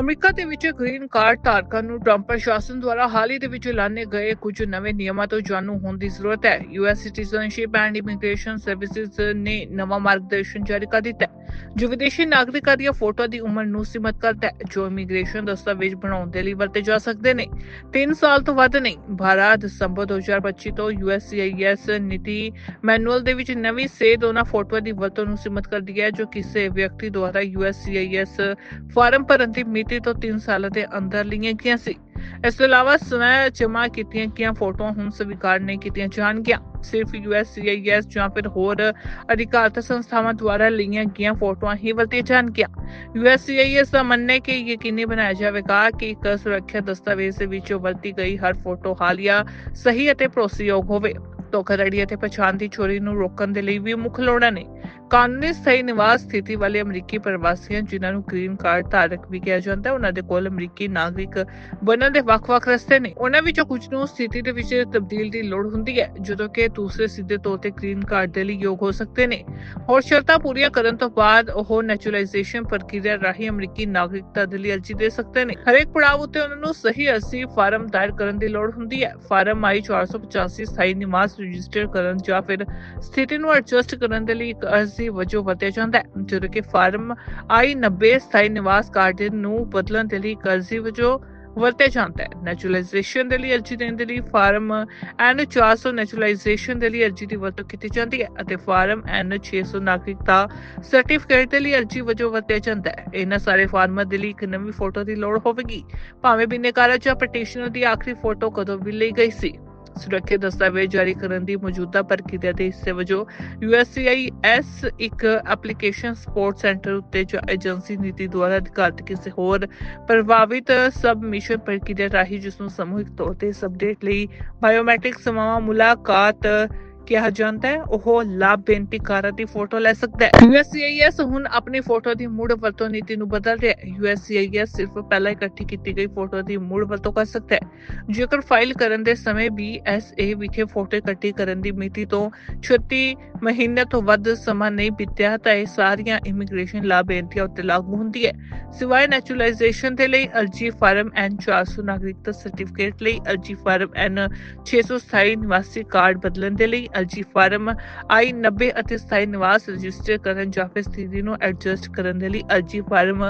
America ਦੇ ਵਿੱਚ green card ਧਾਰਕਾਂ ਨੂੰ ਟਰੰਪ ਪ੍ਰਸ਼ਾਸਨ ਦੁਆਰਾ ਹਾਲ ਹੀ ਦੇ ਵਿੱਚ ਲਾਣੇ ਗਏ ਕੁਝ ਨਵੇਂ ਨਿਯਮਾਂ ਤੋਂ ਜਾਣੂ ਹੋਣ ਦੀ ਜ਼ਰੂਰਤ ਹੈ। US citizenship and immigration services ਨੇ ਨਵਾਂ ਮਾਰਗਦਰਸ਼ਨ ਜਾਰੀ ਕਰ ਦਿੱਤਾ ਜੋ ਵਿਦੇਸ਼ੀ ਨਾਗਰਿਕਾਂ ਦੀਆਂ ਫੋਟੋ ਦੀ ਉਮਰ ਨੂੰ ਸੀਮਤ ਕਰਦਾ ਹੈ, ਜੋ ਇਮੀਗ੍ਰੇਸ਼ਨ ਦਸਤਾਵੇਜ਼ ਬਣਾਉਣ ਦੇ ਲਈ ਵਰਤੇ ਜਾ ਸਕਦੇ ਨੇ। 3 ਸਾਲ ਤੋਂ ਵੱਧ ਨਹੀਂ 12 ਦਸੰਬਰ 2025 ਤੋਂ ਯੂਐਸਸੀਆਈਐਸ ਨੀਤੀ ਮੈਨੂਅਲ ਦੇ ਵਿੱਚ ਨਵੀਂ ਸੇਧ ਉਹਨਾਂ ਫੋਟੋਆਂ ਦੀ ਵਰਤੋਂ ਨੂੰ ਸੀਮਤ ਕਰਦੀ ਹੈ, ਜੋ ਕਿਸੇ ਵਿਅਕਤੀ ਦੁਆਰਾ ਯੂਐਸਸੀਆਈਐਸ ਫਾਰਮ ਭਰਨ ਦੀ ਮਿਤੀ ਤੋਂ 3 ਸਾਲਾਂ ਦੇ ਅੰਦਰ ਲਈਆਂ ਗਈਆਂ ਸੀ। ਇਸ ਤੋਂ ਇਲਾਵਾ ਸਵੈ ਜਮ੍ਹਾਂ ਕੀਤੀਆਂ ਗਈਆਂ ਫੋਟੋਆਂ ਹੁਣ ਸਵੀਕਾਰ ਨਹੀਂ ਕੀਤੀਆਂ ਜਾਣਗੀਆਂ। ਸਿਰਫ ਯੂਐਸਸੀਆਈਐਸ ਜਾਂ ਫਿਰ ਹੋਰ ਅਧਿਕਾਰਤ ਸੰਸਥਾਵਾਂ ਦੁਆਰਾ ਲਈਆਂ ਗਈਆਂ ਫੋਟੋਆਂ ਹੀ ਵਰਤੀਆਂ ਜਾਣਗੀਆਂ। ਯੂਐਸਸੀਆਈਐਸ ਦਾ ਮੰਨਣਾ ਹੈ ਕਿ ਯਕੀਨੀ ਬਣਾਇਆ ਜਾਵੇਗਾ ਕਿ ਇੱਕ ਸੁਰੱਖਿਆ ਦਸਤਾਵੇਜ਼ ਦੇ ਵਿੱਚ ਵਰਤੀ ਗਈ ਹਰ ਫੋਟੋ ਹਾਲੀਆ ਸਹੀ ਅਤੇ ਭਰੋਸੇਯੋਗ ਹੋਵੇ। ਧੋਖਾਧੜੀ ਅਤੇ ਪਛਾਣ ਦੀ ਚੋਰੀ ਨੂੰ ਰੋਕਣ ਦੇ ਲਈ ਵੀ ਮੁੱਖ ਲੋੜਾਂ ਨੇ। ਕਾਨੂੰਨੀ ਸਥਾਈ ਨਿਵਾਸ ਸਥਿਤੀ ਵਾਲੇ ਅਮਰੀਕੀ ਪ੍ਰਵਾਸੀਆਂ, ਜਿਨ੍ਹਾਂ ਨੂੰ ਗ੍ਰੀਨ ਕਾਰਡ ਧਾਰਕ ਵੀ ਕਿਹਾ ਜਾਂਦਾ ਹੈ, ਉਹਨਾਂ ਦੇ ਕੋਲ ਅਮਰੀਕੀ ਨਾਗਰਿਕ ਬਣਨ ਦੇ ਵੱਖ-ਵੱਖ ਰਸਤੇ ਨੇ। ਉਹਨਾਂ ਵਿੱਚੋਂ ਕੁਝ ਨੂੰ ਸਥਿਤੀ ਦੇ ਵਿੱਚ ਤਬਦੀਲ ਦੀ ਲੋੜ ਹੁੰਦੀ ਹੈ, ਜਦੋਂ ਕਿ ਦੂਸਰੇ ਸਿੱਧੇ ਤੌਰ ਤੇ ਗ੍ਰੀਨ ਕਾਰਡ ਦੇ ਲਈ ਯੋਗ ਹੋ ਸਕਦੇ ਨੇ। ਹੋਰ ਸ਼ਰਤਾਂ ਪੂਰੀਆਂ ਕਰਨ ਤੋਂ ਬਾਅਦ ਉਹ ਨੈਚੁਰਲਾਈਜੇਸ਼ਨ ਪ੍ਰਕਿਰਿਆ ਰਾਹੀਂ ਅਮਰੀਕੀ ਨਾਗਰਿਕਤਾ ਦੇ ਲਈ ਅਰਜ਼ੀ ਦੇ ਸਕਦੇ ਨੇ। ਹਰੇਕ ਪੜਾਅ ਉੱਤੇ ਉਹਨਾਂ ਨੂੰ ਸਹੀ ਅਰਜ਼ੀ ਫਾਰਮ ਦਾਇਰ ਕਰਨ ਦੀ ਲੋੜ ਹੁੰਦੀ ਹੈ। ਫਾਰਮ ਆਈ 485 ਸਥਾਈ ਨਿਵਾਸ ਰਜਿਸਟਰ ਕਰਨ ਜਾਂ ਫਿਰ ਸਥਿਤੀ ਨੂੰ ਐਡਜਸਟ ਕਰਨ ਦੇ ਲਈ ਇੱਕ ਅਰਜ਼ੀ ਵਜੋਂ ਵਰਤਿਆ ਜਾਂਦਾ ਹੈ। ਜਦੋਂ ਕਿ ਫਾਰਮ ਆਈ 90 ਸਥਾਈ ਨਿਵਾਸ ਕਾਰਡ ਨੂੰ ਬਦਲਣ ਦੇ ਲਈ ਇੱਕ ਵਜੋਂ ਵਰਤਿਆ ਜਾਂਦਾ ਹੈ। ਨੈਚੁਰਲਾਈਜੇਸ਼ਨ ਦੇ ਲਈ ਅਰਜ਼ੀ ਦੇਣ ਦੇ ਲਈ ਫਾਰਮ ਐਨ 400 ਨੈਚੁਰਲਾਈਜੇਸ਼ਨ ਦੇ ਲਈ ਅਰਜ਼ੀ ਦੀ ਵਰਤੋਂ ਕੀਤੀ ਜਾਂਦੀ ਹੈ ਅਤੇ ਫਾਰਮ ਐਨ 600 ਨਾਗਰਿਕਤਾ ਸਰਟੀਫਿਕੇਟ ਦੇ ਲਈ ਅਰਜ਼ੀ ਵਜੋਂ ਵਰਤਿਆ ਜਾਂਦਾ ਹੈ। ਇਹਨਾਂ ਸਾਰੇ ਫਾਰਮਾਂ ਦੇ ਲਈ ਇੱਕ ਨਵੀਂ ਫੋਟੋ ਦੀ ਲੋੜ ਹੋਵੇਗੀ। ਭਾਵੇਂ ਬਿਨੇਕਾਰਾ ਜਾਂ ਪਟੀਸ਼ਨਰ ਦੀ ਆਖਰੀ ਫੋਟੋ ਕਦੋਂ ਵੀ ਲਈ ਗਈ ਸੀ। ਸੁਰੱਖਿਅਤ ਦਸਤਾਵੇਜ਼ ਜਾਰੀ ਕਰਨ ਦੀ ਮੌਜੂਦਾ ਪ੍ਰਕਿਰਿਆ ਦੇ ਹਿੱਸੇ ਵਜੋਂ USCIS ਇੱਕ ਐਪਲੀਕੇਸ਼ਨ ਸਪੋਰਟ ਸੈਂਟਰ ਉੱਤੇ ਜਾਂ ਏਜੰਸੀ ਨੀਤੀ ਦੁਆਰਾ ਅਧਿਕਾਰਤ ਕਿਸੇ ਹੋਰ ਪ੍ਰਭਾਵਿਤ ਸਬਮਿਸ਼ਨ ਪ੍ਰਕਿਰਿਆ ਰਾਹੀਂ ਜਿਸ ਨੂੰ ਸਮੂਹਿਕ ਤੌਰ ਤੇ ਇਸ ਅਪਡੇਟ ਲਈ ਬਾਇਓਮੈਟ੍ਰਿਕ ਸਮਾਂ ਮੁਲਾਕਾਤ ਕਿਹਾ ਜਾਂਦਾ ਹੈ, ਉਹ ਲਾਭ ਬੇਨਤੀਕਾਰਾਂ ਦੀ ਫੋਟੋ ਲੈ ਸਕਦਾ ਹੈ। USCIS ਹੁਣ ਆਪਣੀ ਫੋਟੋ ਦੀ ਮੁੜ ਵਰਤੋਂ ਨੀਤੀ ਨੂੰ ਬਦਲ ਰਿਹਾ ਹੈ। USCIS ਸਿਰਫ ਪਹਿਲਾਂ ਇਕੱਠੀ ਕੀਤੀ ਗਈ ਫੋਟੋ ਦੀ ਮੁੜ ਵਰਤੋਂ ਕਰ ਸਕਦਾ ਹੈ। ਜੇਕਰ ਫਾਈਲ ਕਰਨ ਦੇ ਸਮੇਂ BSA ਵਿਖੇ ਫੋਟੋ ਇਕੱਠੀ ਕਰਨ ਦੀ ਮਿਤੀ ਤੋਂ 36 ਮਹੀਨੇ ਤੋਂ ਵੱਧ ਸਮਾਂ ਨਹੀਂ ਬੀਤਿਆ, ਤਾਂ ਇਹ ਸਾਰੀਆਂ ਇਮੀਗ੍ਰੇਸ਼ਨ ਲਾਭ ਬੇਨਤੀਆਂ ਉੱਤੇ ਲਾਗੂ ਹੁੰਦੀ ਹੈ। ਸਿਵਾਏ ਨੈਚੁਰਲਾਈਜੇਸ਼ਨ ਦੇ ਲਈ ਅਰਜੀ ਫਾਰਮ N400 ਨਾਗਰਿਕਤਾ ਸਰਟੀਫਿਕੇਟ ਲਈ ਅਰਜੀ ਫਾਰਮ N600 ਸਥਾਈ ਨਿਵਾਸੀ ਕਾਰਡ ਬਦਲਣ ਦੇ ਲਈ ਅਰਜੀ ਫਾਰਮ I90 ਅਤੇ ਸਥਾਈ ਨਿਵਾਸ ਰਜਿਸਟਰ ਕਰਨ ਜਾਂ ਫਿਰ ਸਥਿਤੀ ਨੂੰ ਐਡਜਸਟ ਕਰਨ ਦੇ ਲਈ ਅਰਜੀ ਫਾਰਮ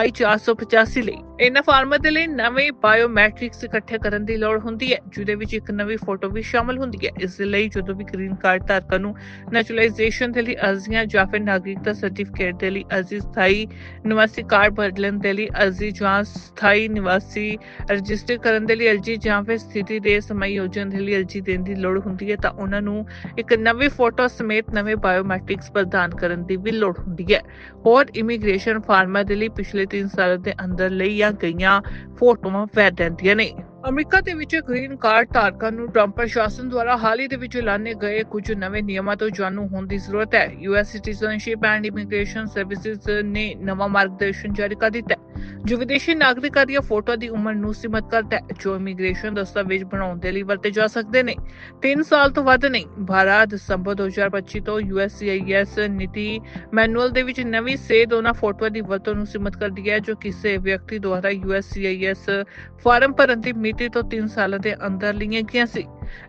I485 ਲਈ। ਇਹਨਾਂ ਫਾਰਮਾਂ ਦੇ ਲਈ ਨਵੇਂ ਬਾਇਓਮੈਟ੍ਰਿਕਸ ਇਕੱਠੇ ਕਰਨ ਦੀ ਲੋੜ ਹੁੰਦੀ ਹੈ, ਜਿਹਦੇ ਵਿੱਚ ਇੱਕ ਨਵੀਂ ਫੋਟੋ ਵੀ ਸ਼ਾਮਲ ਹੁੰਦੀ ਹੈ। ਇਸ ਲਈ ਜਦੋਂ ਵੀ ਗ੍ਰੀਨ ਕਾਰਡ ਧਾਰਕਾਂ ਨੂੰ ਨੈਚੁਰਲਾਈਜੇਸ਼ਨ ਦੇ ਲਈ ਅਰਜ਼ੀਆਂ ਜਾਂ ਫਿਰ ਨਾਗਰਿਕਤਾ ਸਰਟੀਫਿਕੇਟ ਦੇ ਲਈ ਅਰਜ਼ੀ, ਸਥਾਈ ਨਿਵਾਸੀ ਕਾਰਡ ਬਦਲਣ ਦੇ ਲਈ ਅਰਜ਼ੀ ਜਾਂ ਸਥਾਈ ਨਿਵਾਸੀ ਰਜਿਸਟਰ ਕਰਨ ਦੇ ਲਈ ਅਰਜ਼ੀ ਜਾਂ ਫਿਰ ਸਥਿਤੀ ਦੇ ਸਮਾਯੋਜਨ ਦੇ ਲਈ ਅਰਜ਼ੀ ਦੇਣ ਦੀ ਲੋੜ ਹੁੰਦੀ ਹੈ, ਤਾਂ ਉਹਨਾਂ ਨੂੰ ਇੱਕ ਨਵੀਂ ਫੋਟੋ ਸਮੇਤ ਨਵੇਂ ਬਾਇਓਮੈਟ੍ਰਿਕਸ ਪ੍ਰਦਾਨ ਕਰਨ ਦੀ ਵੀ ਲੋੜ ਹੁੰਦੀ ਹੈ। ਹੋਰ ਇਮੀਗ੍ਰੇਸ਼ਨ ਫਾਰਮਾਂ ਦੇ ਲਈ ਪਿਛਲੇ 3 ਸਾਲਾਂ ਦੇ ਅੰਦਰ ਲਈਆਂ ਗਈਆਂ ਫੋਟੋਆਂ ਵੈਧ ਰਹਿੰਦੀਆਂ ਨੇ। ਅਮਰੀਕਾ ਦੇ ਵਿੱਚ ਗ੍ਰੀਨ ਕਾਰਡ ਧਾਰਕਾਂ ਨੂੰ ਟਰੰਪ ਪ੍ਰਸ਼ਾਸਨ ਦੁਆਰਾ ਹਾਲ ਹੀ ਦੇ ਵਿੱਚ ਲਾਣੇ ਗਏ ਕੁਝ ਨਵੇਂ ਨਿਯਮਾਂ ਤੋਂ ਜਾਣੂ ਹੋਣ ਦੀ ਜ਼ਰੂਰਤ ਹੈ। US citizenship and immigration services ਨੇ ਨਵਾਂ ਮਾਰਗਦਰਸ਼ਨ ਜਾਰੀ ਕਰ ਦਿੱਤਾ ਜੋ ਵਿਦੇਸ਼ੀ ਨਾਗਰਿਕਾਂ ਦੀਆਂ ਫੋਟੋ ਦੀ ਉਮਰ ਨੂੰ ਸੀਮਤ ਕਰਦਾ ਜੋ ਇਮੀਗ੍ਰੇਸ਼ਨ ਦਸਤਾਵੇਜ਼ ਬਣਾਉਣ ਦੇ ਲਈ ਵਰਤੇ ਜਾ ਸਕਦੇ ਨੇ। 3 ਸਾਲ ਤੋਂ ਵੱਧ ਨਹੀਂ 12 ਦਸੰਬਰ 2025 ਤੋਂ ਯੂਐਸਸੀਆਈਐਸ ਨੀਤੀ ਮੈਨੂਅਲ ਦੇ ਵਿੱਚ ਨਵੀਂ ਸੇਧ ਉਹਨਾਂ ਫੋਟੋਆਂ ਦੀ ਵਰਤੋਂ ਨੂੰ ਸੀਮਤ ਕਰਦੀ ਹੈ, ਜੋ ਕਿਸੇ ਵਿਅਕਤੀ ਦੁਆਰਾ ਯੂਐਸਸੀਆਈਐਸ ਫਾਰਮ ਭਰਨ ਦੀ ਮਿਤੀ ਤੋਂ 3 ਸਾਲਾਂ ਦੇ ਅੰਦਰ ਲਈਆਂ ਗਈਆਂ ਸੀ।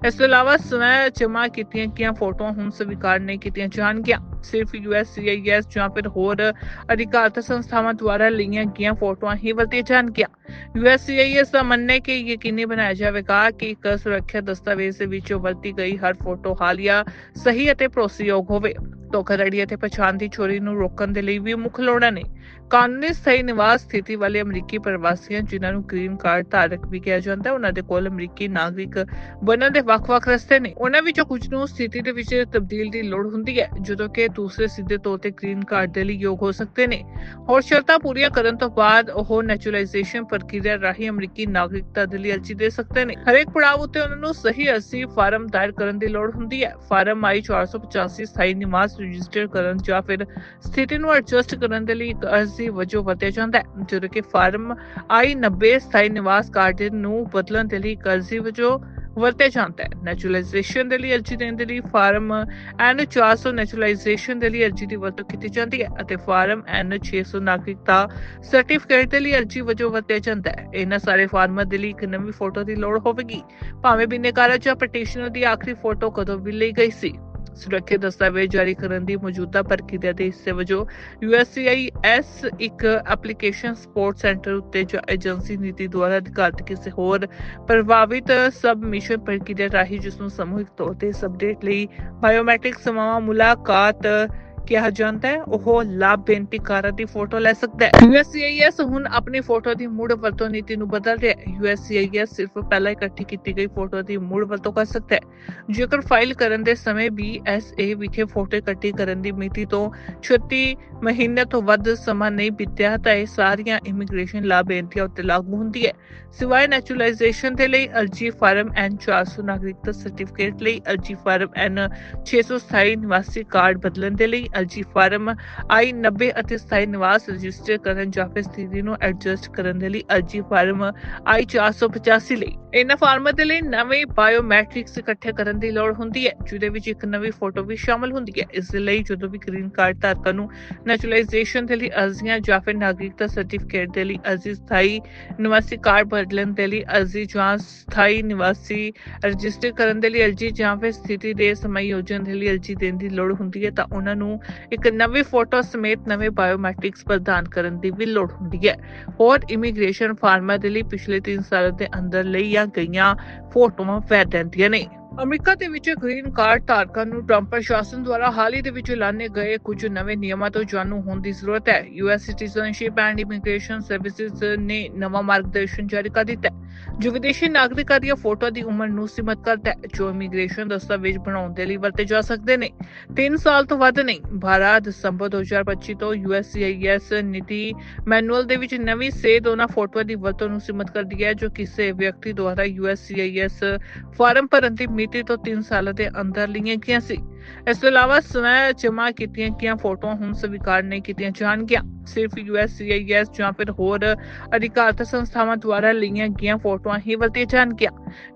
ਇਸ ਤੋਂ ਇਲਾਵਾ ਸਵੈ ਜਮ੍ਹਾਂ ਕੀਤੀਆਂ ਗਈਆਂ ਫੋਟੋਆਂ ਹੁਣ ਸਵੀਕਾਰ ਨਹੀਂ ਕੀਤੀਆਂ ਜਾਣਗੀਆਂ। ਸਿਰਫ ਯੂਐਸਸੀਆਈਐਸ ਜਾਂ ਫਿਰ ਹੋਰ ਅਧਿਕਾਰਤ ਸੰਸਥਾਵਾਂ ਦੁਆਰਾ ਲਈਆਂ ਗਈਆਂ ਫੋਟੋਆਂ ਹੀ ਵਰਤੀਆਂ ਜਾਣਗੀਆਂ। ਯੂਐਸਸੀਆਈਐਸ ਦਾ ਮੰਨਣਾ ਹੈ ਕਿ ਯਕੀਨੀ ਬਣਾਇਆ ਜਾਵੇਗਾ ਕਿ ਇੱਕ ਸੁਰੱਖਿਆ ਦਸਤਾਵੇਜ਼ ਦੇ ਵਿੱਚ ਵਰਤੀ ਗਈ ਹਰ ਫੋਟੋ ਹਾਲੀਆ, ਸਹੀ ਅਤੇ ਭਰੋਸੇਯੋਗ ਹੋਵੇ। ਧੋਖਾਧੜੀ ਅਤੇ ਪਛਾਣ ਦੀ ਚੋਰੀ ਨੂੰ ਰੋਕਣ ਦੇ ਲਈ ਵੀ ਮੁੱਖ ਲੋੜਾਂ ਨੇ। ਕਾਨੂੰਨੀ ਸਥਾਈ ਨਿਵਾਸ ਸਥਿਤੀ ਵਾਲੇ ਅਮਰੀਕੀ ਪ੍ਰਵਾਸੀਆਂ, ਜਿਨ੍ਹਾਂ ਨੂੰ ਗ੍ਰੀਨ ਕਾਰਡ ਧਾਰਕ ਵੀ ਕਿਹਾ ਜਾਂਦਾ, ਉਹਨਾਂ ਦੇ ਕੋਲ ਅਮਰੀਕੀ ਨਾਗਰਿਕ ਬਣਨ ਦੇ ਵੱਖ-ਵੱਖ ਰਸਤੇ ਨੇ। ਉਹਨਾਂ ਵਿੱਚੋਂ ਕੁਝ ਨੂੰ ਸਥਿਤੀ ਦੇ ਵਿੱਚ ਤਬਦੀਲ ਦੀ ਲੋੜ ਹੁੰਦੀ ਹੈ, ਜਦੋਂ ਕਿ ਦੂਸਰੇ ਸਿੱਧੇ ਤੌਰ ਤੇ ਗ੍ਰੀਨ ਕਾਰਡ ਦੇ ਲਈ ਯੋਗ ਹੋ ਸਕਦੇ ਨੇ। ਹੋਰ ਸ਼ਰਤਾਂ ਪੂਰੀਆਂ ਕਰਨ ਤੋਂ ਬਾਅਦ ਉਹ ਨੈਚੁਰਲਾਈਜੇਸ਼ਨ ਪ੍ਰਕਿਰਿਆ ਰਾਹੀਂ ਅਮਰੀਕੀ ਨਾਗਰਿਕਤਾ ਦੇ ਲਈ ਅਰਜ਼ੀ ਦੇ ਸਕਦੇ ਨੇ। ਹਰੇਕ ਪੜਾਅ ਉੱਤੇ ਉਹਨਾਂ ਨੂੰ ਸਹੀ ਅਰਜ਼ੀ ਫਾਰਮ ਦਾਇਰ ਕਰਨ ਦੀ ਲੋੜ ਹੁੰਦੀ ਹੈ। ਫਾਰਮ ਆਈ 485 ਸਥਾਈ ਨਿਵਾਸ ਰਜਿਸਟਰ ਕਰਨ ਜਾਂ ਫਿਰ ਸਥਿਤੀ ਨੂੰ ਐਡਜਸਟ ਕਰਨ ਦੇ ਲਈ ਇੱਕ ਅਰਜ਼ੀ ਵਜੋਂ ਵਰਤਿਆ ਜਾਂਦਾ ਹੈ, ਜਦੋਂ ਕਿ ਫਾਰਮ I90 ਸਥਾਈ ਨਿਵਾਸ ਕਾਰਡ ਨੂੰ ਬਦਲਣ ਦੇ ਲਈ ਇੱਕ ਅਰਜ਼ੀ ਵਜੋਂ ਵਰਤਿਆ ਜਾਂਦਾ ਹੈ। ਨੈਚੁਰਲਾਈਜੇਸ਼ਨ ਦੇ ਲਈ ਅਰਜ਼ੀ ਦੇਣ ਦੇ ਲਈ ਫਾਰਮ ਐਨ 400 ਨੈਚੁਰਲਾਈਜੇਸ਼ਨ ਦੇ ਲਈ ਅਰਜ਼ੀ ਦੀ ਵਰਤੋਂ ਕੀਤੀ ਜਾਂਦੀ ਹੈ ਅਤੇ ਫਾਰਮ ਐਨ 600 ਨਾਗਰਿਕਤਾ ਸਰਟੀਫਿਕੇਟ ਦੇ ਲਈ ਅਰਜ਼ੀ ਵਜੋਂ ਵਰਤਿਆ ਜਾਂਦਾ ਹੈ। ਇਹਨਾਂ ਸਾਰੇ ਫਾਰਮਾਂ ਦੇ ਲਈ ਇੱਕ ਨਵੀਂ ਫੋਟੋ ਦੀ ਲੋੜ ਹੋਵੇਗੀ। ਭਾਵੇਂ ਬਿਨੇਕਾਰਾ ਜਾਂ ਪਟੀਸ਼ਨਰ ਦੀ ਆਖਰੀ ਫੋਟੋ ਕਦੋਂ ਵੀ ਲਈ ਗਈ ਸੀ? ਸੁਰੱਖਿਅਤ ਦਸਤਾਵੇਜ਼ ਜਾਰੀ ਕਰਨ ਦੀ ਮੌਜੂਦਾ ਪ੍ਰਕਿਰਿਆ ਦੇ ਹਿੱਸੇ ਵਜੋਂ USCIS ਇੱਕ ਐਪਲੀਕੇਸ਼ਨ ਸਪੋਰਟ ਸੈਂਟਰ ਉੱਤੇ ਜਾਂ ਏਜੰਸੀ ਨੀਤੀ ਦੁਆਰਾ ਅਧਿਕਾਰਤ ਕਿਸੇ ਹੋਰ ਪ੍ਰਭਾਵਿਤ ਸਬਮਿਸ਼ਨ ਪ੍ਰਕਿਰਿਆ ਰਾਹੀਂ ਜਿਸ ਨੂੰ ਸਮੂਹਿਕ ਤੌਰ ਤੇ ਸਬਡੇਟ ਲਈ ਬਾਇਓਮੈਟ੍ਰਿਕ ਸਮਾਵਾ ਮੁਲਾਕਾਤ ਕਿਹਾ ਜਾਂਦਾ ਹੈ ਉਹ ਲਾਭ ਬੇਨਤੀਕਾਰਾਂ ਦੀ ਫੋਟੋ ਲੈ ਸਕਦਾ ਹੈ। USCIS ਹੁਣ ਆਪਣੀ ਫੋਟੋ ਦੀ ਮੁੜ ਵਰਤੋਂ ਨੀਤੀ ਨੂੰ ਬਦਲ ਰਿਹਾ ਹੈ। USCIS ਸਿਰਫ ਪਹਿਲਾਂ ਇਕੱਠੀ ਕੀਤੀ ਗਈ ਫੋਟੋ ਦੀ ਮੁੜ ਵਰਤੋਂ ਕਰ ਸਕਦਾ ਹੈ। ਜੇਕਰ ਫਾਈਲ ਕਰਨ ਦੇ ਸਮੇਂ BSA ਵਿਖੇ ਫੋਟੋ ਇਕੱਠੀ ਕਰਨ ਦੀ ਮਿਤੀ ਤੋਂ 36 ਮਹੀਨੇ ਤੋਂ ਵੱਧ ਸਮਾਂ ਨਹੀਂ ਬੀਤਿਆ ਤਾਂ ਇਹ ਸਾਰੀਆਂ ਇਮੀਗ੍ਰੇਸ਼ਨ ਲਾਭ ਬੇਨਤੀਆਂ ਉੱਤੇ ਲਾਗੂ ਹੁੰਦੀ ਹੈ। ਸਿਵਾਏ ਨੈਚੁਰਲਾਈਜੇਸ਼ਨ ਦੇ ਲਈ ਅਰਜੀ ਫਾਰਮ ਐਨ 400 ਨਾਗਰਿਕਤਾ ਸਰਟੀਫਿਕੇਟ ਲਈ ਅਰਜੀ ਫਾਰਮ ਐਨ 627 ਨਿਵਾਸੀ ਕਾਰਡ ਬਦਲਣ ਦੇ ਲਈ ਅਰਜੀ ਫਾਰਮ ਆਈ 90 ਅਤੇ ਸਥਾਈ ਨਿਵਾਸ ਰਜਿਸਟਰ ਕਰਨ ਜਾਂ ਫਿਰ ਸਥਿਤੀ ਨੂੰ ਐਡਜਸਟ ਕਰਨ ਦੇ ਲਈ ਅਰਜੀ ਫਾਰਮ ਆਈ 485 ਲਈ। ਇਹਨਾਂ ਫਾਰਮਾਂ ਦੇ ਲਈ ਨਵੇਂ ਬਾਇਓਮੈਟ੍ਰਿਕਸ ਇਕੱਠੇ ਕਰਨ ਦੀ ਲੋੜ ਹੁੰਦੀ ਹੈ, ਜਿਹਦੇ ਵਿੱਚ ਇੱਕ ਨਵੀਂ ਫੋਟੋ ਵੀ ਸ਼ਾਮਲ ਹੁੰਦੀ ਹੈ। ਇਸ ਦੇ ਲਈ ਜਦੋਂ ਵੀ ਗ੍ਰੀਨ ਕਾਰਡ ਧਾਰਕਾਂ ਨੂੰ ਨੈਚੁਰਲਾਈਜੇਸ਼ਨ ਦੇ ਲਈ ਅਰਜ਼ੀਆਂ ਜਾਂ ਫਿਰ ਨਾਗਰਿਕਤਾ ਸਰਟੀਫਿਕੇਟ ਦੇ ਲਈ ਅਰਜ਼ੀ, ਸਥਾਈ ਨਿਵਾਸੀ ਕਾਰਡ ਬਦਲਣ ਦੇ ਲਈ ਅਰਜ਼ੀ ਜਾਂ ਸਥਾਈ ਨਿਵਾਸੀ ਰਜਿਸਟਰ ਕਰਨ ਦੇ ਲਈ ਅਰਜ਼ੀ ਜਾਂ ਫਿਰ ਸਥਿਤੀ ਦੇ ਸਮਾਯੋਜਨ ਦੇ ਲਈ ਅਰਜ਼ੀ ਦੇਣ ਦੀ ਲੋੜ ਹੁੰਦੀ ਹੈ, ਤਾਂ ਉਹਨਾਂ ਨੂੰ ਇੱਕ ਨਵੀਂ ਫੋਟੋ ਸਮੇਤ ਨਵੇਂ ਬਾਇਓਮੈਟ੍ਰਿਕਸ ਪ੍ਰਦਾਨ ਕਰਨ ਦੀ ਵੀ ਲੋੜ ਹੁੰਦੀ ਹੈ। ਹੋਰ ਇਮੀਗ੍ਰੇਸ਼ਨ ਫਾਰਮਾਂ ਦੇ ਲਈ ਪਿਛਲੇ 3 ਸਾਲਾਂ ਦੇ ਅੰਦਰ ਲਈਆਂ ਗਈਆਂ ਫੋਟੋਆਂ ਵੈਧ ਰਹਿੰਦੀਆਂ ਨੇ। ਅਮਰੀਕਾ ਦੇ ਵਿੱਚ ਗ੍ਰੀਨ ਕਾਰਡ ਧਾਰਕਾਂ ਨੂੰ ਟਰੰਪ ਪ੍ਰਸ਼ਾਸਨ ਦੁਆਰਾ ਹਾਲ ਹੀ ਦੇ ਵਿੱਚ ਐਲਾਨੇ ਗਏ ਕੁਝ ਨਵੇਂ ਨਿਯਮਾਂ ਤੋਂ ਜਾਣੂ ਹੋਣ ਦੀ ਜ਼ਰੂਰਤ ਹੈ। US citizenship and immigration services ਨੇ ਨਵਾਂ ਮਾਰਗਦਰਸ਼ਨ ਜਾਰੀ ਕਰ ਦਿੱਤਾ ਜੋ ਵਿਦੇਸ਼ੀ ਨਾਗਰਿਕਾਂ ਦੀਆਂ ਫੋਟੋ ਦੀ ਉਮਰ ਨੂੰ ਸੀਮਤ ਕਰਦਾ ਹੈ, ਜੋ ਇਮੀਗ੍ਰੇਸ਼ਨ ਦਸਤਾਵੇਜ਼ ਬਣਾਉਣ ਦੇ ਲਈ ਵਰਤੇ ਜਾ ਸਕਦੇ ਨੇ। 3 ਸਾਲ ਤੋਂ ਵੱਧ ਨਹੀਂ 12 ਦਸੰਬਰ 2025 ਤੋਂ USCIS ਨੀਤੀ ਮੈਨੂਅਲ ਦੇ ਵਿੱਚ ਨਵੀਂ ਸੇਧ ਉਹਨਾਂ ਫੋਟੋਆਂ ਦੀ ਵਰਤੋਂ ਨੂੰ ਸੀਮਤ ਕਰਦੀ ਹੈ, ਜੋ ਕਿਸੇ ਵਿਅਕਤੀ ਦੁਆਰਾ USCIS ਫਾਰਮ ਭਰਨ ਦੀ ਮਿਤੀ ਤੋਂ 3 ਸਾਲਾਂ ਦੇ ਅੰਦਰ ਲਈਆਂ ਗਈਆਂ ਸੀ। ਇਸ ਤੋਂ ਇਲਾਵਾ ਸਵੈ ਜਮ੍ਹਾਂ ਕੀਤੀਆਂ ਗਈਆਂ ਫੋਟੋਆਂ ਹੁਣ ਸਵੀਕਾਰ ਨਹੀਂ ਕੀਤੀਆਂ ਜਾਣਗੀਆਂ। ਸਿਰਫ USCIS ਜਾਂ ਫਿਰ ਹੋਰ ਅਧਿਕਾਰਤ ਸੰਸਥਾਵਾਂ ਦੁਆਰਾ ਲਈਆਂ ਗਈਆਂ ਫੋਟੋਆਂ ਹੀ ਵਰਤੀਆਂ ਜਾਣਗੀਆਂ।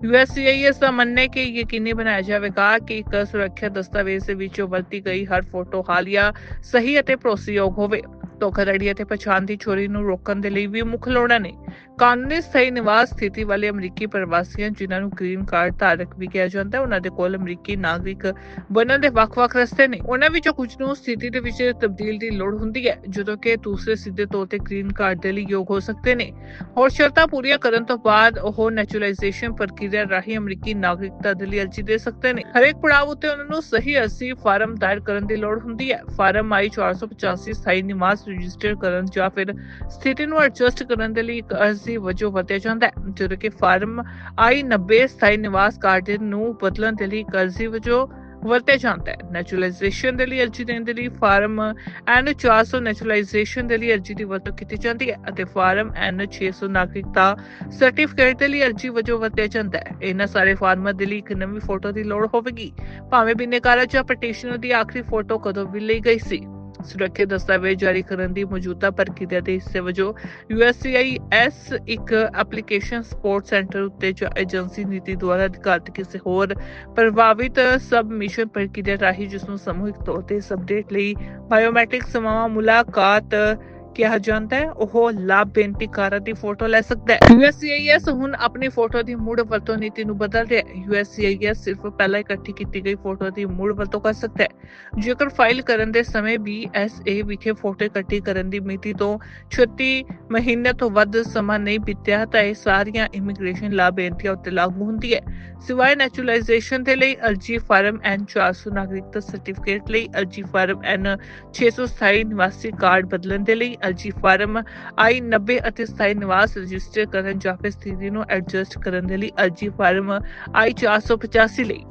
USCIS ਦਾ ਮੰਨਣਾ ਹੈ ਕਿ ਯਕੀਨੀ ਬਣਾਇਆ ਜਾਵੇਗਾ ਕਿ ਇੱਕ ਸੁਰੱਖਿਆ ਦਸਤਾਵੇਜ਼ ਦੇ ਵਰਤੀ ਗਈ ਹਰ ਫੋਟੋ ਹਾਲੀਆ ਸਹੀ ਅਤੇ ਭਰੋਸੇਯੋਗ ਹੋਵੇ। ਧੋਖਾਧੜੀ ਅਤੇ ਪਛਾਣ ਦੀ ਚੋਰੀ ਨੂੰ ਰੋਕਣ ਦੇ ਲਈ ਵੀ ਮੁੱਖ ਲੋੜਾਂ ਨੇ। ਕਾਨੂੰਨੀ ਸਥਾਈ ਨਿਵਾਸ ਸਥਿਤੀ ਵਾਲੇ ਅਮਰੀਕੀ ਪ੍ਰਵਾਸੀਆਂ, ਜਿਨ੍ਹਾਂ ਨੂੰ ਗ੍ਰੀਨ ਕਾਰਡ ਧਾਰਕ ਵੀ ਕਿਹਾ ਜਾਂਦਾ ਉਹਨਾਂ ਦੇ ਕੋਲ ਅਮਰੀਕੀ ਨਾਗਰਿਕ ਬਣਨ ਦੇ ਵੱਖ-ਵੱਖ ਰਸਤੇ ਨੇ। ਉਹਨਾਂ ਵਿੱਚੋਂ ਕੁਝ ਨੂੰ ਸਥਿਤੀ ਦੇ ਵਿੱਚ ਤਬਦੀਲ ਦੀ ਲੋੜ ਹੁੰਦੀ ਹੈ, ਜਦੋਂ ਕਿ ਦੂਸਰੇ ਸਿੱਧੇ ਤੌਰ ਤੇ ਗ੍ਰੀਨ ਕਾਰਡ ਦੇ ਲਈ ਯੋਗ ਹੋ ਸਕਦੇ ਨੇ। ਹੋਰ ਸ਼ਰਤਾਂ ਪੂਰੀਆਂ ਕਰਨ ਤੋਂ ਬਾਅਦ ਉਹ ਨੈਚੁਰਲਾਈਜੇਸ਼ਨ ਪ੍ਰਕਿਰਿਆ ਰਾਹੀਂ ਅਮਰੀਕੀ ਨਾਗਰਿਕਤਾ ਦੇ ਲਈ ਅਰਜ਼ੀ ਦੇ ਸਕਦੇ ਨੇ। ਹਰੇਕ ਪੜਾਅ ਉੱਤੇ ਉਹਨਾਂ ਨੂੰ ਸਹੀ ਅਰਜ਼ੀ ਫਾਰਮ ਦਾਇਰ ਕਰਨ ਦੀ ਲੋੜ ਹੁੰਦੀ ਹੈ। ਫਾਰਮ ਆਈ 485 ਸਥਾਈ ਨਿਵਾਸ ਰਜਿਸਟਰ ਕਰਨ ਜਾਂ ਫਿਰ ਸਥਿਤੀ ਨੂੰ ਐਡਜਸਟ ਕਰਨ ਦੇ ਲਈ ਇੱਕ ਅਰਜ਼ੀ ਵਜੋਂ ਵਰਤਿਆ ਜਾਂਦਾ ਹੈ। ਜਦੋਂ ਕਿ ਫਾਰਮ ਆਈ 90 ਸਥਾਈ ਨਿਵਾਸ ਕਾਰਡ ਨੂੰ ਬਦਲਣ ਦੇ ਲਈ ਇੱਕ ਵਜੋਂ ਵਰਤਿਆ ਜਾਂਦਾ ਹੈ। ਨੈਚੁਰਲਾਈਜੇਸ਼ਨ ਦੇ ਲਈ ਅਰਜ਼ੀ ਦੇਣ ਦੇ ਲਈ ਫਾਰਮ ਐਨ 400 ਨੈਚੁਰਲਾਈਜੇਸ਼ਨ ਦੇ ਲਈ ਅਰਜ਼ੀ ਦੀ ਵਰਤੋਂ ਕੀਤੀ ਜਾਂਦੀ ਹੈ ਅਤੇ ਫਾਰਮ ਐਨ 600 ਨਾਗਰਿਕਤਾ ਸਰਟੀਫਿਕੇਟ ਦੇ ਲਈ ਅਰਜ਼ੀ ਵਜੋਂ ਵਰਤਿਆ ਜਾਂਦਾ ਹੈ। ਇਹਨਾਂ ਸਾਰੇ ਫਾਰਮਾਂ ਦੇ ਲਈ ਇੱਕ ਨਵੀਂ ਫੋਟੋ ਦੀ ਲੋੜ ਹੋਵੇਗੀ। ਭਾਵੇਂ ਬਿਨੇਕਾਰਾ ਜਾਂ ਪਟੀਸ਼ਨਰ ਦੀ ਆਖਰੀ ਫੋਟੋ ਕਦੋਂ ਵੀ ਲਈ ਗਈ ਸੀ। ਸੁਰੱਖਿਅਤ ਦਸਤਾਵੇਜ਼ ਜਾਰੀ ਕਰਨ ਦੀ ਮੌਜੂਦਾ ਪ੍ਰਕਿਰਿਆ ਦੇ ਹਿੱਸੇ ਵਜੋਂ USCIS ਇੱਕ ਐਪਲੀਕੇਸ਼ਨ ਸਪੋਰਟ ਸੈਂਟਰ ਉੱਤੇ ਜਾਂ ਏਜੰਸੀ ਨੀਤੀ ਦੁਆਰਾ ਅਧਿਕਾਰਤ ਕਿਸੇ ਹੋਰ ਪ੍ਰਭਾਵਿਤ ਸਬਮਿਸ਼ਨ ਪ੍ਰਕਿਰਿਆ ਰਾਹੀਂ ਜਿਸ ਨੂੰ ਸਮੂਹਿਕ ਤੌਰ ਤੇ ਸਬਡੇਟ ਲਈ ਬਾਇਓਮੈਟ੍ਰਿਕ ਸਮਾਵਾ ਮੁਲਾਕਾਤ ਕਿਹਾ ਜਾਂਦਾ ਹੈ, ਉਹ ਲਾਭ ਬੇਨਤੀਕਾਰਾਂ ਦੀ ਫੋਟੋ ਲੈ ਸਕਦਾ ਹੈ। USCIS ਹੁਣ ਆਪਣੀ ਫੋਟੋ ਦੀ ਮੁੜ ਵਰਤੋਂ ਨੀਤੀ ਨੂੰ ਬਦਲ ਰਿਹਾ ਹੈ। USCIS ਸਿਰਫ ਪਹਿਲਾਂ ਇਕੱਠੀ ਕੀਤੀ ਗਈ ਫੋਟੋ ਦੀ ਮੁੜ ਵਰਤੋਂ ਕਰ ਸਕਦਾ ਹੈ। ਜੇਕਰ ਫਾਈਲ ਕਰਨ ਦੇ ਸਮੇਂ BSA ਵਿਖੇ ਫੋਟੋ ਇਕੱਠੀ ਕਰਨ ਦੀ ਮਿਤੀ ਤੋਂ 36 ਮਹੀਨੇ ਤੋਂ ਵੱਧ ਸਮਾਂ ਨਹੀਂ ਬੀਤਿਆ, ਤਾਂ ਇਹ ਸਾਰੀਆਂ ਇਮੀਗ੍ਰੇਸ਼ਨ ਲਾਭ ਬੇਨਤੀਆਂ ਉੱਤੇ ਲਾਗੂ ਹੁੰਦੀ ਹੈ। ਸਿਵਾਏ ਨੈਚੁਰਲਾਈਜੇਸ਼ਨ ਦੇ ਲਈ ਅਰਜੀ ਫਾਰਮ ਐਨ 400 ਨਾਗਰਿਕਤਾ ਸਰਟੀਫਿਕੇਟ ਲਈ ਅਰਜੀ ਫਾਰਮ ਐਨ 627 ਨਿਵਾਸੀ ਕਾਰਡ ਬਦਲਣ ਦੇ ਲਈ ਅਰਜੀ ਫਾਰਮ, ਆਈ 90 ਅਤੇ ਸਥਾਈ ਨਿਵਾਸ ਰਜਿਸਟਰ ਕਰਨ ਜਾਂ ਫਿਰ ਸਥਿਤੀ ਨੂੰ ਐਡਜਸਟ ਕਰਨ ਦੇ ਲਈ ਅਰਜੀ ਫਾਰਮ, ਆਈ 485 ਲਈ।